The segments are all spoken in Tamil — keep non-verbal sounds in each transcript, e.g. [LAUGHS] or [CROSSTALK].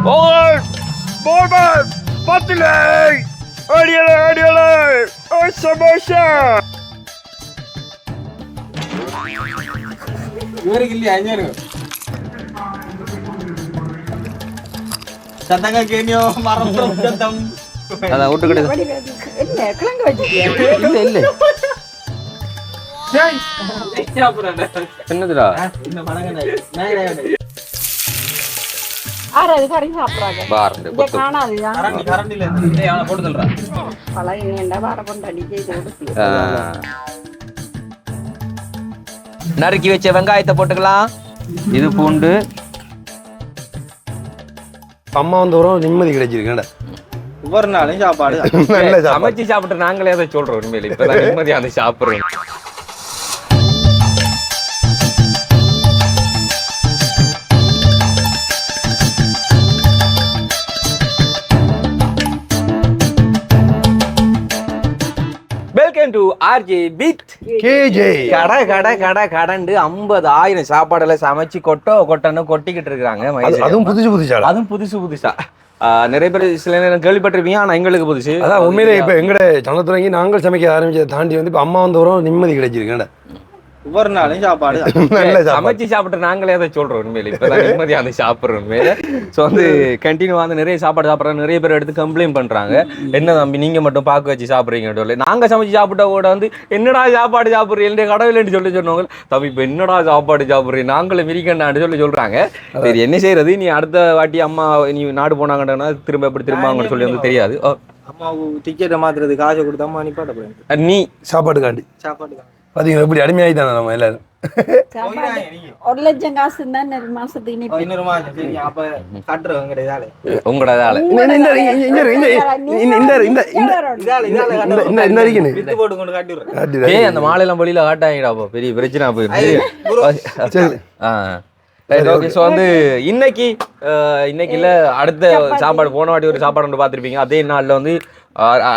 Bowler! Bowler! പത്തിലേ അടിയളെ അടിയളെ സമോസ ഇവരിക്കില്ല അഞ്ഞൂറ് ചത്തങ്ങൾ കേനിയോ മറന്നു ചത്തം അതാ ഊട്ട് കിട്ടി. ഇല്ല ഇല്ല. എന്നതിലാ ஆறாவது கறி சாப்பிட்றாங்க பாருங்க இங்க காணாதுயா கரண்டி கரண்டில இருந்து அவனை போட்டு தள்ளுறான் பழகி நீண்டா வார கொண்டாடி செய்து கொடுத்து ஆ. நறுக்கி வச்ச வெங்காயத்தை போட்டுக்கலாம் இது பூண்டு அம்மா வந்தவரும் நிம்மதி கிடைச்சிருக்கேன்டா ஒவ்வொரு நாளும் சாப்பாடு நல்ல சாப்பாடு சமைச்சு சாப்பிட்டு நாங்களே அதை சொல்றோம் உண்மையில இப்பதான் நிம்மதியா அந்த சாப்பிடுறோம் வெல்கம் டு ஆர்ஜே பிட் கேஜே கடை கடை கடை கடண்டு ஐம்பது ஆயிரம் சாப்பாடெல்லாம் சமைச்சு கொட்டோ கொட்டன்னு கொட்டிக்கிட்டு இருக்காங்க அது- அதுவும் புதுசு புதுசாடா அதுவும் புதுசு புதுசா. நிறைய பேர் சில நேரம் கேள்விப்பட்டிருப்பீங்க ஆனா எங்களுக்கு புதுசு. அதான் உண்மையிலே இப்ப எங்கட சனத்துறைக்கு நாங்கள் சமைக்க ஆரம்பிச்சதை தாண்டி வந்து இப்ப அம்மா வந்தவரும் நிம்மதி கிடைச்சிருக்கேன்டா ஒவ்வொரு நாளும் சாப்பாடு [LAUGHS] நல்ல சமைச்சு சாப்பிட்டு நாங்களே அதை சொல்றோம் உண்மையில. இப்பதான் [LAUGHS] நிம்மதியா அந்த சாப்பிடுறோம் உண்மையில. ஸோ வந்து [LAUGHS] கண்டினியூ வந்து நிறைய சாப்பாடு சாப்பிட்றாங்க. நிறைய பேர் எடுத்து கம்ப்ளைண்ட் பண்றாங்க. என்ன தம்பி நீங்க மட்டும் பாக்கு வச்சு சாப்பிடுறீங்க சொல்லி நாங்க சமைச்சு சாப்பிட்ட கூட வந்து என்னடா சாப்பாடு சாப்பிடுறீங்க கடவுள்னு சொல்லி சொன்னவங்க. தம்பி இப்ப என்னடா சாப்பாடு சாப்பிடுறீங்க நாங்களும் மிரிக்கண்டான்னு சொல்லி சொல்றாங்க. சரி என்ன செய்யறது நீ அடுத்த வாட்டி அம்மா நீ நாடு போனாங்கன்னா திரும்ப எப்படி திரும்ப சொல்லி வந்து தெரியாது. அம்மாவுக்கு டிக்கெட்டை மாத்துறது காசை கொடுத்து அம்மா நிப்பாட்ட போறேன். நீ சாப்பாட்டுக்காண்டி. சாப்பாடு பார்த்தீங்களா இப்படி அடிமையாகிட்டாங்க நம்ம எல்லாரும். ஒரு லட்சம் காசு தான் மாசத்துக்கு அந்த மாலையெல்லாம் வெளியில காட்டாங்கடாப்பா பெரிய பிரச்சனை போயிருக்கு ஓகே ஸோ வந்து இன்னைக்கு இன்னைக்கு இல்ல அடுத்த சாப்பாடு போன வாட்டி ஒரு சாப்பாடு ஒன்று பார்த்துருப்பீங்க. அதே நாள்ல வந்து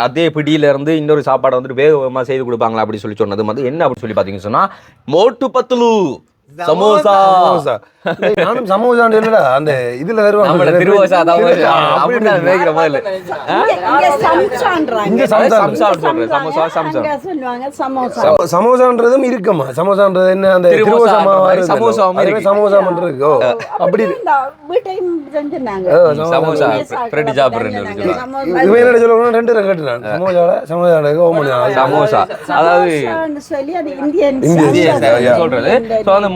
அதே பிடியிலேருந்து இன்னொரு சாப்பாடை வந்துட்டு வேகமாக செய்து கொடுப்பாங்களா அப்படி சொல்லி சொன்னது வந்து என்ன அப்படின்னு சொல்லி பார்த்தீங்கன்னு சொன்னால் மோட்டு பத்துலு. சமோசா. நானும் சமோசா. இல்லடா அந்த இதுல வருவாங்க திருவோசா சமோசான்றதும் இருக்குமா சமோசான்றது என்ன அந்த சமோசா சமோசா. சமோசா ரெண்டு ஜாப் என்ன சொல்லுவாங்க ரெண்டு சமோசா. சமோசா. அதாவது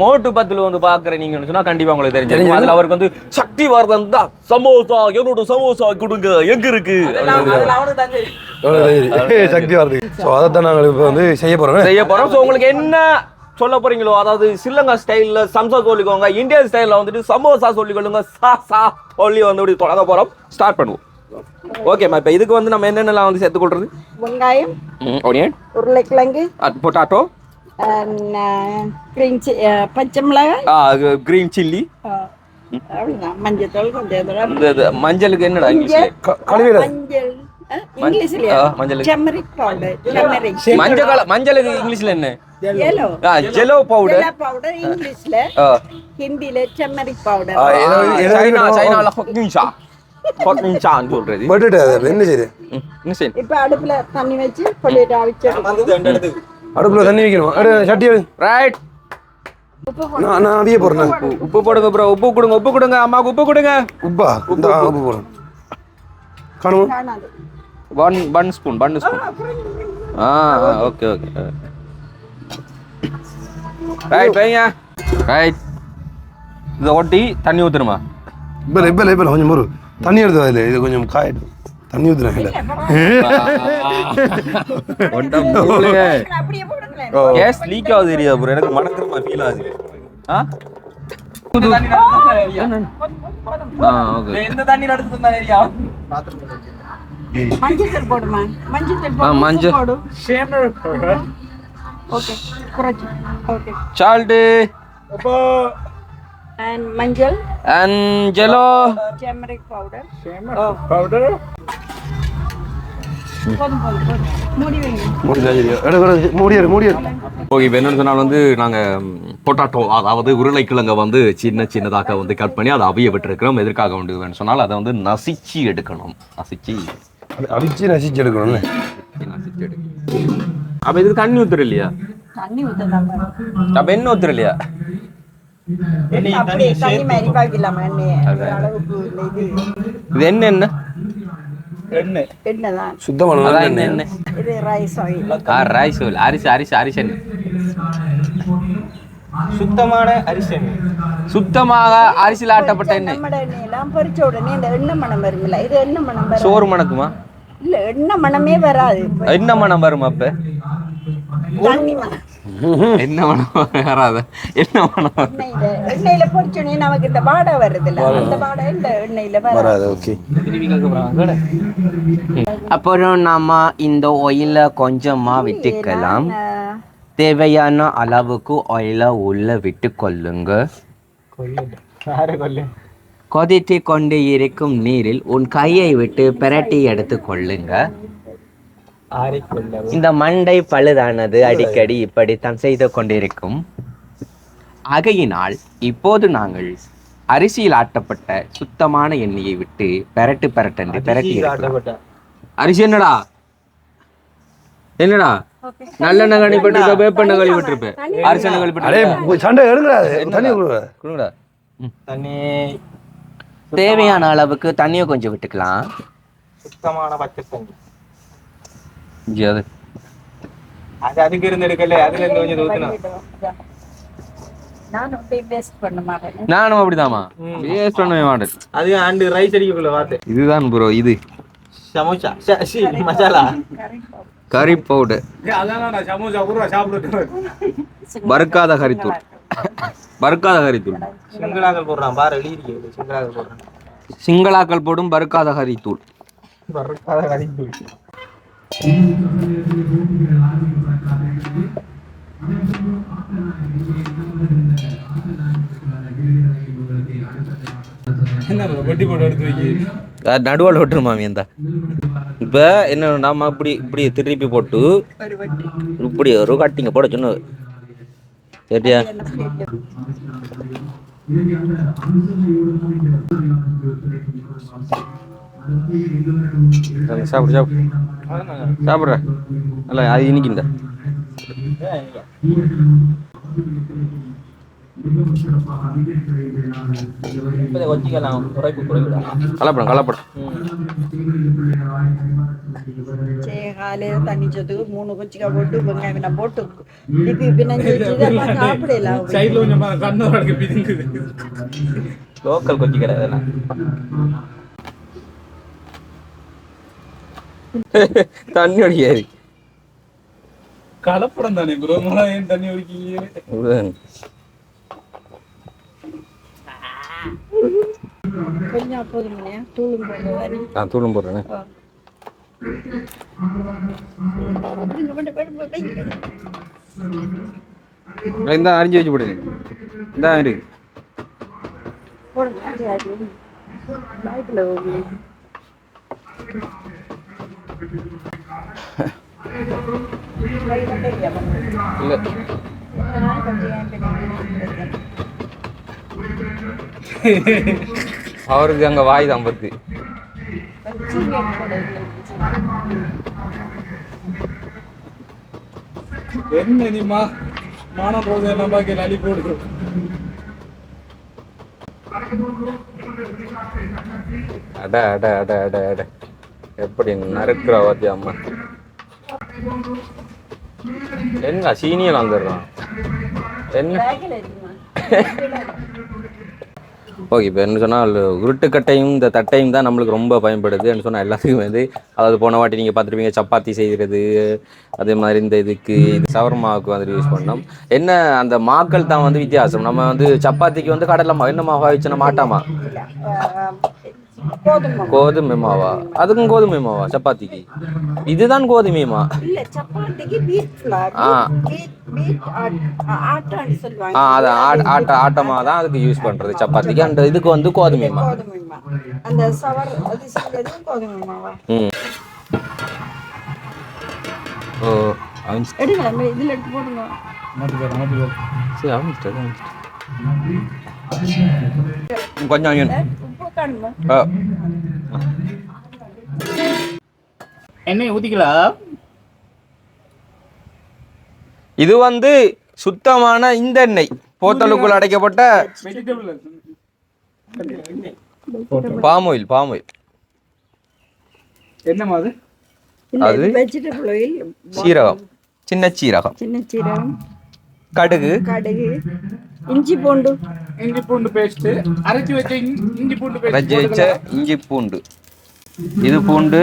மோட்டு பத்துல வந்து பாக்குற நீங்க சொன்னா கண்டிப்பா உங்களுக்கு தெரிஞ்சிருக்கும். அதுல அவருக்கு வந்து சக்தி வர்தன் தான் சமோசா என்னோட சமோசா கொடுங்க. எங்க இருக்கு? சக்தி வருது ஸோ அதைத்தான் நாங்கள் இப்போ வந்து செய்ய போறோம். செய்ய போறோம். சோ உங்களுக்கு என்ன சொல்ல போறீங்களோ அதாவது ஸ்ரீலங்கா ஸ்டைல்ல சம்சா சொல்லிக்கோங்க இந்தியன் ஸ்டைல்ல வந்துட்டு சமோசா சொல்லிக்கொள்ளுங்க. சா சா சொல்லி வந்து இப்படி தொடங்க போறோம். ஸ்டார்ட் பண்ணுவோம். ஓகேம்மா இப்போ இதுக்கு வந்து நம்ம என்னென்னலாம் வந்து சேர்த்து கொள்றது? வெங்காயம் ஒனியன் உருளைக்கிழங்கு பொட்டாட்டோ பச்சை மிளகாய் கிரீன் சில்லி மஞ்சள் கொஞ்சம் மஞ்சளுக்கு என்னடா மஞ்சள் மஞ்சளுக்கு இங்கிலீஷ்ல என்ன ஜெலோ பவுடர் பவுடர் இங்கிலீஷ்ல என்ன செய்யுது இப்ப அடுப்புல தண்ணி வச்சு அடுப்புல தண்ணி வைக்கணும்? அடு சட்டி. ரைட் நான் நான் அவிய போறேன் நான். உப்பு போடுங்க ப்ரோ உப்பு கொடுங்க உப்பு கொடுங்க. அம்மாவுக்கு உப்பு கொடுங்க. உப்பா? இந்த ஆ, உப்பு. போறேன் காணுமா? One one spoon one spoon ஆ ஓகே ஓகே ரைட் வைங்க. ரைட் இதை ஒட்டி தண்ணி ஊற்றணுமா இப்போ இப்போ இப்போ கொஞ்சம் ஒரு தண்ணி எடுத்து அதில் இது கொஞ்சம் காயிடும் தண்ணி ஊத்துறாங்க கேஸ் லீக் ஆகுது ஏரியா ப்ரோ எனக்கு மணக்கிற மாதிரி ஃபீல் ஆகுது. ஆ? மஞ்சள் salt. And manjal. And jello. Turmeric powder. Powder. சொன்னால் வந்து நாங்கள் பொட்டாட்டோ அதாவது உருளைக்கிழங்கை வந்து சின்ன சின்னதாக வந்து கட் பண்ணி அதை அவிய விட்டுருக்கிறோம் எதற்காக வேண்டும்னு சொன்னால் அதை வந்து நசிச்சு எடுக்கணும் நசிச்சு அவிச்சு நசிச்சு எடுக்கணும் நசிச்சு எடுக்கணும் தண்ணி ஊத்துற இல்லையா தண்ணி ஊத்துறாங்க அப்போ என்ன ஊத்துற இல்லையா இது என்ன என்ன எண்ணெய் எண்ணெய்? சுத்தமான அதான் என்ன என்ன இது ரைஸ் ஆயில். அரிசி அரிசி அரிசி எண்ணெய். சுத்தமான அரிசி எண்ணெய். சுத்தமாக அரிசியில் ஆட்டப்பட்ட எண்ணெய். எண்ணெய் எல்லாம் பொரிச்ச உடனே இந்த எண்ணெய் மணம் வருங்களா இது எண்ணெய் மணம் வராது. சோறு மணக்குமா? இல்ல எண்ணெய் மணமே வராது. என்ன மனம் வரும் அப்ப? மணம் என்ன மனம் வராத என்ன மனம் வரும்? எண்ணெயில எண்ணெயில பொரிச்ச உடனே நமக்கு இந்த வாடை வருது இல்ல அந்த வாடை இந்த எண்ணெயில வராது. வராது ஓகே. அப்புறம் நாம இந்த ஒயில கொஞ்சமா விட்டுக்கலாம். தேவையான அளவுக்கு ஒயில உள்ள விட்டு கொள்ளுங்க. கொதித்து கொண்டு இருக்கும் நீரில் உன் கையை விட்டு பிரட்டி எடுத்து கொள்ளுங்க. இந்த மண்டை பழுதானது அடிக்கடி இப்படித்தான் செய்து கொண்டிருக்கும். ஆகையினால் இப்போது நாங்கள் அரிசியில் ஆட்டப்பட்ட சுத்தமான எண்ணெயை விட்டு பெரட்டு பெரட்டென்று பெரட்டி அரிசி என்னடா? என்னடா? நல்லெண்ணெய் கழிப்பட்டிருப்ப வேப்பெண்ணெய் கழிப்பட்டிருப்ப அரிசி போய் சண்டை எடுங்கிறாது தண்ணி தேவையான அளவுக்கு தண்ணியை கொஞ்சம் விட்டுக்கலாம். சுத்தமான பச்சை தண்ணி. அது அது அதுக்கு இருந்து எடுக்கல அதுல இருந்து கொஞ்சம் நானும் அப்படிதாம்மா வேஸ்ட் பண்ணவே மாட்டேன் அது ஆண்டு ரைஸ் அடிக்கக்குள்ள வாத்து இதுதான் ப்ரோ இது சமோசா ச- மசாலா கறி பவுடர் வறுக்காத கறித்தூள் வறுக்காத கறித்தூள் சிங்களாக்கள் போடுறான் பாரு எழுதி சிங்களாக்கள் போடுறான் சிங்களாக்கள் போடும் வறுக்காத கறித்தூள் பறக்காத கறித்தூள் நடுவால் விட்டுருமா அந்த இப்போ என்ன நாம இப்படி இப்படி திருப்பி போட்டு இப்படி ஒரு கட்டிங்க போட சொன்ன சரியா? சாப்பிடு சாப்பிடு. சாப்பிட்ற. அல்ல அது இன்னைக்கு இந்த. வச்சிக்கலாம் குறைப்பு குறைவிடா கலப்படம் கலப்படம். காலையில தண்ணி சொத்துக்கு மூணு கொச்சிக்காய் போட்டு வெங்காயம் நான் போட்டு திருப்பி பிணைஞ்சு வச்சு இதெல்லாம் சாப்பிடலாம் லோக்கல் கொச்சி கடை அதெல்லாம். தண்ணி அடிக்காது கலப்படம் தானே ப்ரோ மழை ஏன் தண்ணி ஒடிக்கீங்க கொஞ்சம் போதும் தூளும் போட்டு வரி நான் தூளும் போடுறேன் இந்த அரிஞ்சு வச்சு போடுங்க இந்த இருக்கு இல்லை [LAUGHS] அவருக்கு அங்க வாய் தான் பத்து. என்ன நீ மா மானம் ரோஸ் எல்லாம் பாக்கி அள்ளி போடு. அட அட அட அட அட. எப்படி நறுக்கிற வாத்தியா அம்மா? என்ன சீனியல் வந்துடுறான். என்ன? ஓகே இப்போ என்ன சொன்னால் உருட்டுக்கட்டையும் இந்த தட்டையும் தான் நம்மளுக்கு ரொம்ப பயன்படுதுன்னு சொன்னால் எல்லாத்துக்கும் வந்து அதாவது போன வாட்டி நீங்கள் பார்த்துருப்பீங்க சப்பாத்தி செய்கிறது அதே மாதிரி இந்த இதுக்கு இது சவர்மாவுக்கு வந்து யூஸ் பண்ணோம். என்ன அந்த மாக்கள் தான் வந்து வித்தியாசம். நம்ம வந்து சப்பாத்திக்கு வந்து கடலை மா என்ன மாவா வச்சுன்னா மாட்டாமா கோதுமை மாவா. அதுக்கும் கோதுமை மாவா? சப்பாத்திக்கு? இதுதான் கோதுமை மா இல்ல சப்பாத்திக்கு பீட் ஃபிளார் ஆ. பீட் பீட் ஆட்டான்னு சொல்லுவாங்க. ஆ அது ஆட் ஆட்ட ஆட்டமாக தான் அதுக்கு யூஸ் பண்ணுறது சப்பாத்திக்கு. அந்த இதுக்கு வந்து கோதுமை மா கோதுமை மா அந்த சவர் அது செய்யறது கோதுமை மாவா. ம். ஓ அவன் எடுங்க நம்ம இதுல எடுத்து போடுங்க. சரி அவன் கொஞ்சம் எண்ணெய் ஊத்திக்கலாம் இது வந்து சுத்தமான இந்த எண்ணெய் போத்தலுக்குள் அடைக்கப்பட்ட vegetable palm oil palm oil என்ன அது? இது வெஜிடபிள் ஆயில் சீரகம் சின்ன சீரகம் சின்ன சீரகம் கடுகு கடுகு இஞ்சி பூண்டு. இஞ்சி பூண்டு பேஸ்ட் அரைச்சி வச்ச இஞ்சி- பூண்டு பேஸ்ட் அரைச்சி வச்ச இஞ்சி பூண்டு. இது பூண்டு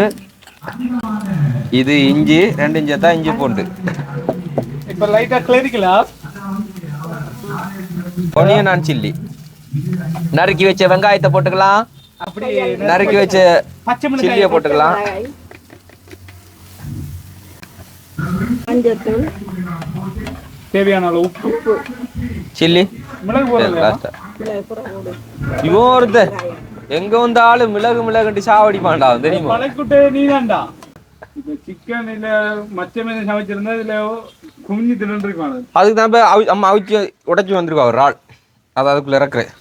இது இஞ்சி ரெண்டு இஞ்சி தான் இஞ்சி பூண்டு. இப்ப லைட்டா கிளறிக்கலாம் ஒனியன் அண்ட் சில்லி நறுக்கி வச்ச வெங்காயத்தை போட்டுக்கலாம். அப்படி நறுக்கி வச்ச பச்சை மிளகாய் சில்லியை போட்டுக்கலாம். தேவையான அளவு உப்பு. சில்லி? இவன் ஒருத்தன் எங்க வந்தாலும் மிளகு மிளகுண்டு சாவடிப்பான்டா தெரியுமா? இந்த சிக்கன் இல்ல மச்ச மீன் சமைச்சிருந்தா இதுல குமிஞ்சு தின்னு இருக்கானு அதுக்கு தான் போய் அவி அம்மா அவிச்சு உடைச்சு வந்திருக்கா ஒரு ஆள். அது அதுக்குள்ள இறக்குறேன்.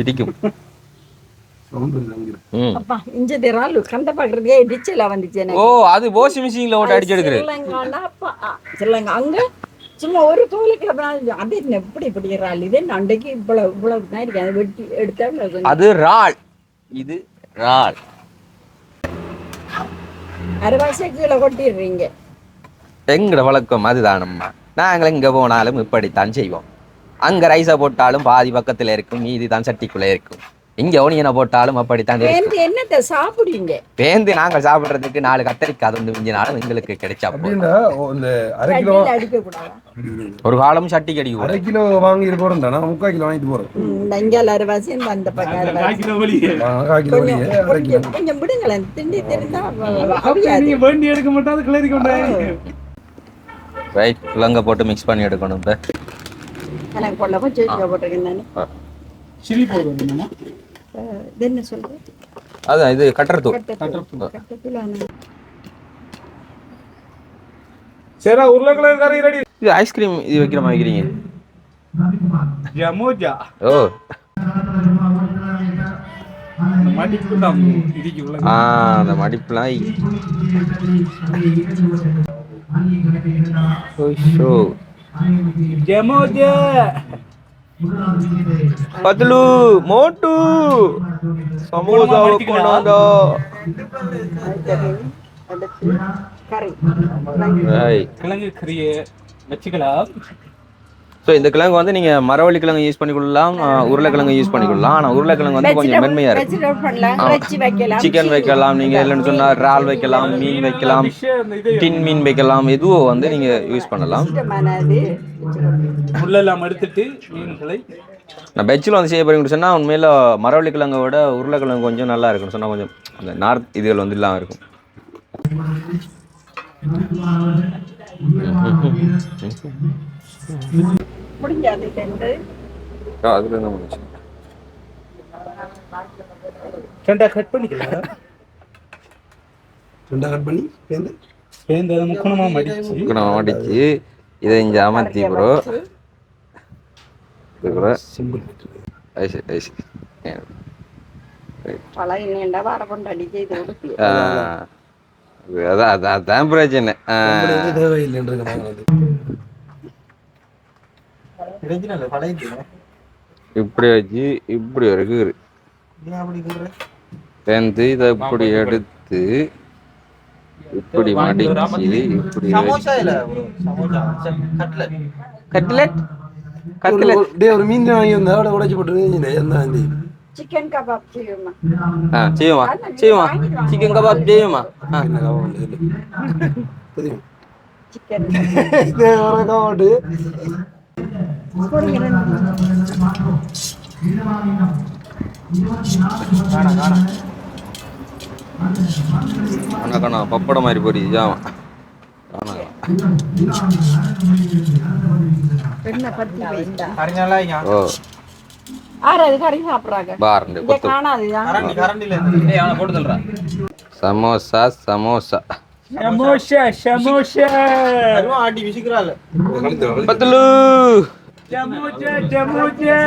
இடிக்கும். ஓ அது வாஷ் மிஷின்ல ஓட்டு அடிச்சு எடுக்கிறேன் சும்மா ஒரு தோலுக்கு அது எப்படி இப்படி இறால்? இது அன்றைக்கு இவ்வளவு இவ்வளவு தான் இருக்கு அதை வெட்டி எடுத்தா. அது ரால் இது ரால் அரைவாசி கீழே கொட்டிடுறீங்க. எங்கட வழக்கம் அதுதானம்மா நாங்கள் எங்க போனாலும் இப்படித்தான் செய்வோம். அங்க ரைஸை போட்டாலும் பாதி பக்கத்துல இருக்கும். மீதி தான் சட்டிக்குள்ள இருக்கும். இங்க ஓனியனை போட்டாலும் அப்படித்தான் வேந்து என்னத்தை சாப்பிடுவீங்க? வேந்து நாங்கள் சாப்பிடுறதுக்கு நாலு கத்தரிக்காய் வந்து மிஞ்சினாலும் எங்களுக்கு கிடைச்சா அரை கிலோ ஒரு காலம் சட்டி கடிக்கும் அரை கிலோ வாங்கி போறேன்டா நான் முக்கால் கிலோ வாங்கிட்டு போறேன் ம், இந்த இங்கால அரைவாசி அந்த பக்கம் கொஞ்சம் விடுங்களேன். திண்டி தெரிந்தா அப்படியே நீங்க வேண்டி எடுக்க மாட்டாது கிளறி கொண்டாங்க ரைட் உலங்க போட்டு மிக்ஸ் பண்ணி எடுக்கணும். இப்ப எனக்கு வச்சுக்க போட்டிருக்கேன் நான். சிலி போடுவோம் என்ன சொல்றேன். அதான் இது கட்டர் தூள் கட்டத்தில் சரி உருளைக்கிழங்கு கறி ரெடி. இது ஐஸ்கிரீம் இது வைக்கிற மாதிரி வைக்கிறீங்க. ஜமோஜா. ஓ. அந்த மடிப்புலாம் ஓ, ஷோ. ஜமோஜா. பத்லு மோட்டு. சமோசா கொண்டாந்தா. அடுத்து கறி ரைட் கிழங்கு கறியை வச்சுக்கலாம் ஸோ இந்த கிழங்கு வந்து நீங்க மரவள்ளி கிழங்கு யூஸ் பண்ணிக்கொள்ளலாம் உருளைக்கிழங்கு யூஸ் பண்ணிக்கொள்ளலாம். ஆனா உருளைக்கிழங்கு வந்து கொஞ்சம் மென்மையா வைக்கலாம். சிக்கன் வைக்கலாம் நீங்க இல்லைன்னு சொன்னா இறால் வைக்கலாம் மீன் வைக்கலாம் டின் மீன் வைக்கலாம் எதுவோ வந்து நீங்க யூஸ் பண்ணலாம். முள்ளெல்லாம் எடுத்துட்டு மீன்களை நான் வெஜ்ஜில் வந்து செய்ய போறீங்கன்னு சொன்னா உண்மையில மரவள்ளி கிழங்கை விட உருளைக்கிழங்கு கொஞ்சம் நல்லா இருக்கும்னு சொன்னா கொஞ்சம் அந்த நார்த் இதுகள் வந்து இல்லாம இருக்கும். அதுல என்ன பண்ணுச்சு? ரெண்டா கட் பண்ணிக்கலாம். ரெண்டா கட் பண்ணி சேர்ந்து சேர்ந்து அதை முக்கணமா மடிச்சு. நம்ம மாட்டிச்சு இதை இங்க அமர்த்தி ப்ரோ அதான் அதான் அதான் பிரச்சனை. இப்படி வச்சு இப்படி கீறு. சேர்ந்து இதை இப்படி எடுத்து இப்படி மடிச்சு இப்படி கட்லெட். கட்லெட்? ஒரு- டேய் ஒரு மீன் வாங்கி வந்தா அவட உடைச்சு போட்டு என்ன வந்து சிக்கன் கபாப் செய்யுமா? ஆ செய்யுமா? செய்யுமா? சிக்கன் கபாப் செய்யுமா? ஆ. என்ன கவலை இல்லை. தெரியும். சிக்கன் இது ஒரு கவாட்டு போடுங்க ரெண்டு. காணா காணா. பப்படம் மாதிரி போடி போயிட்டா ஓ. சமோசா சமோசா. சமோசா சமோசா. அதுவும் ஆட்டி விசிக்கிறாள். பத்துலு. சமோசா சமோசா.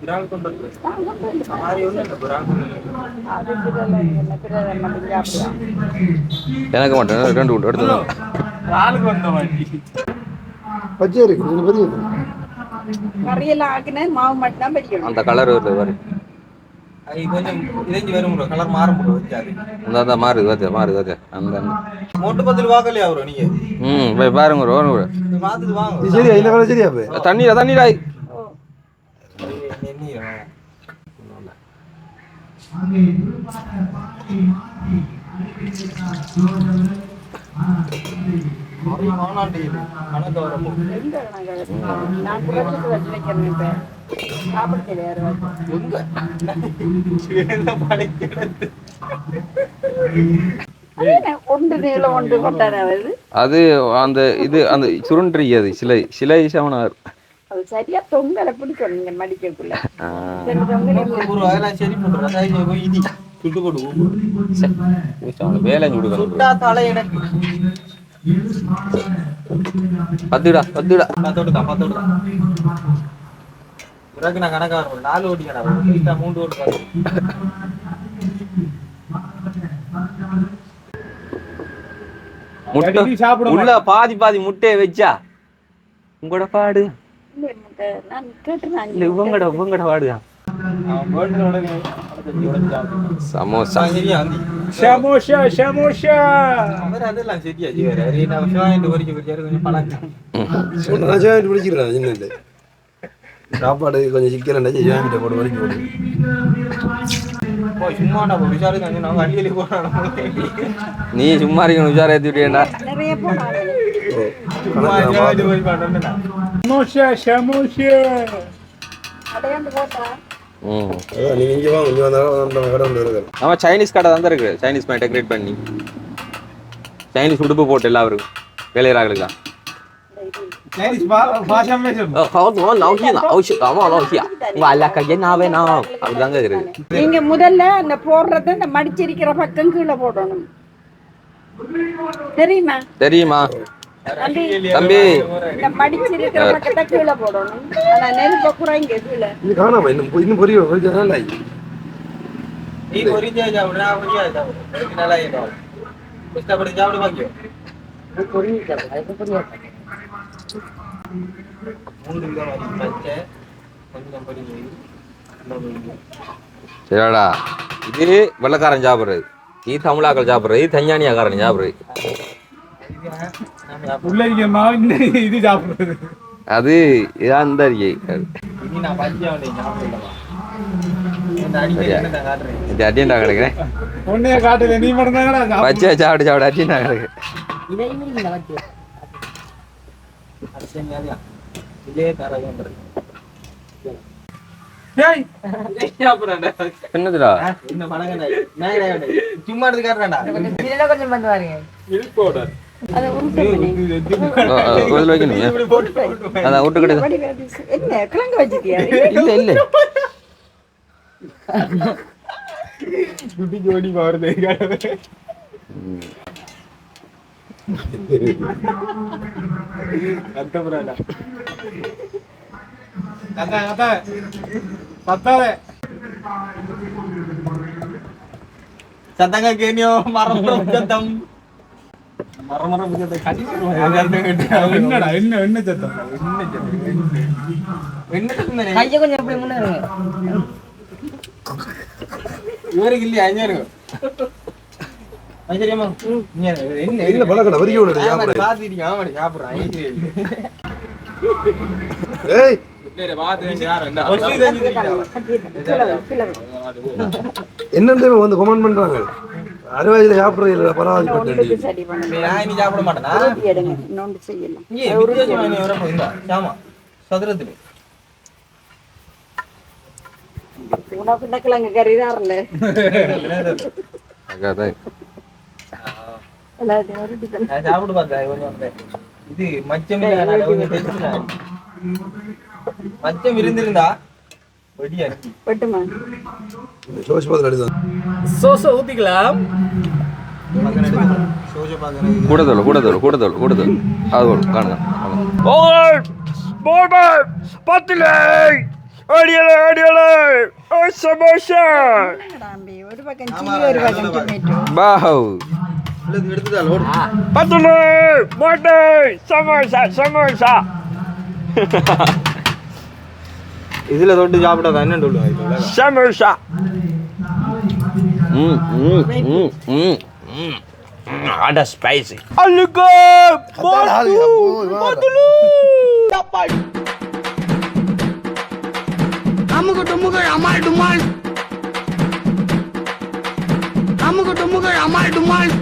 கொண்டு கொண்டு எனக்கு மட்டும் ரெண்டு விட்டு எடுத்து பச்சை இருக்கு பெரிய கறியெல்லாம் ஆக்கினேன் மாவு மட்டும் தான் படிக்கணும் அந்த கலர் வருது பாரு அது கொஞ்சம் இதைஞ்சு வரும் கணக்கு வரப்போ கணக்கு? நான் குறைச்சிட்டு வச்சு வைக்கிறேன் அது அந்த இது அந்த சுருண்டு சிலை சிலை சவனார் அது சரியா தொங்கலை பிடிக்கணும் நீங்க மடிக்கக்குள்ள வேலை சுடுக்கணும் சுட்டா தலை எனக்கு. பத்துடா பத்துடா. பத்தோடுக்கா பத்தோடுக்கா பிறகு நான் கணக்கா வரும் நாலு ஓட்டி கடை மூன்று ஓட்டு முட்டை உள்ள பாதி பாதி முட்டையை வச்சா. உங்களோட பாடு. இவங்கட இவங்கட ஜாயிண்ட் பிடிச்சிக்கிறேன் சின்ன இல்லை சாப்பாடு கொஞ்சம் சிக்கல் ஜாயிண்ட் போட்டு வரைக்கும் போடு. நீ சும்மா இருக்கணும் உஷார ஏத்தி விட்டியேண்டா நிறைய போனாங்க சும்மா ஜாயிண்ட் போய் பண்ணேன் சமோசா சமோசா அடையாண்டு போட்டா ம் அதான் நீங்க இங்கே வாங்க இங்கே வந்தாலும் நம்ம சைனீஸ் கடை தான் இருக்கு சைனீஸ் மாதிரி டெக்கரேட் பண்ணி சைனீஸ் உடுப்பு போட்டு எல்லாருக்கும் இருக்கு நீங்க முதல்ல அந்த போடுறத இந்த மடிச்சிருக்கிற பக்கம் கீழே போடணும் தெரியுமா தெரியுமா தம்பி இது காணாம இன்னும் இன்னும் பொரிய பொரிச்சா இல்லை நீ ஒரிஞ்சா சாப்பிடு நான் ஒரியா சாப்பிடு நல்லா இருக்கும். இஷ்டப்பட்டு சாப்பிடு பாக்கியம் மூணு விதம் மாதிரி பச்சை கொஞ்சம் பொரிஞ்சு சரியாடா. இது வெள்ளக்காரன் சாப்பிடுறது. இது தமிழாக்கள் சாப்பிடுறது. இது தஞ்சானியாக்காரன் சாப்பிடுறது. உள்ள இருக்க மாவு இந்த இது சாப்பிடுறது. அது இது அடியண்டா கிடக்குறேன்? உன்னைய காட்டுல நீ மட்டும் தான். பச்சை சாப்பிட்டு சாப்பிட அடியண்டா கிடக்கு என்னதுடா? இந்த மடங்கடா நான் சும்மா எடுத்து காட்டுறேன்டா அதை உருட்டு பண்ணி. இதில் வைக்கணும் ஏன்? அதான் விட்டு கிடக்கு வடி வடி. என்ன கிழங்கு வச்சுட்டியா இல்ல இல்ல குட்டி ஜோடி வருது கத்தப்புறாடா கத்த கத்த பத்தாத சத்தங்க கேனியோ மரம் சத்தம் மரம் மரம் சத்தம் என்னடா என்ன என்ன சத்தம்? கைய கொஞ்சம் எப்படி முன்னேறுங்க இவருக்கு இல்லையா அஞ்சு சரியாமா என்ன இல்லை பழக்கடை வரிக்க விட சாப்பிட. பாத்துட்டீங்க ஆமாடி சாப்பிடுறான். ஏய். என்னென்ன வந்து கமெண்ட் பண்றாங்க? அறுபதுல சாப்பிட்றது இல்லை பரவாயில்ல சாப்பிட மாட்டேனா? எடுங்க இன்னொன்று செய்யலாம். ஏன் வித்தியாசமா நீ வரப்போ இந்தா சாமா சதுரத்துல உனக்கு இந்த கிழங்கு கறி தான் கொஞ்சம் வந்து. இது மச்சம். மச்சம் இருந்திருந்தா ஊத்திக்கலாம். கூடதல் கூடதல் கூடதல் கூடதல் அது ஒரு காணுங்க. பத்துல. அடியலை அடியலை. சமோசா ஒரு பக்கம் சீனி ஒரு பக்கம் டொமேட்டோ. ஓடு பத்துல மோட்டை. சமோசா சமோசா. [LAUGHS] இதுல தொட்டு சாப்பிட்டா என்ன சொல்லுவாங்க சமோசா ம் ம் ம் ம். ம் அட ஸ்பைசி அல்லுக்கு அமுக டுமுக அமால் டுமால் அமுக டுமுக அமால் டுமால்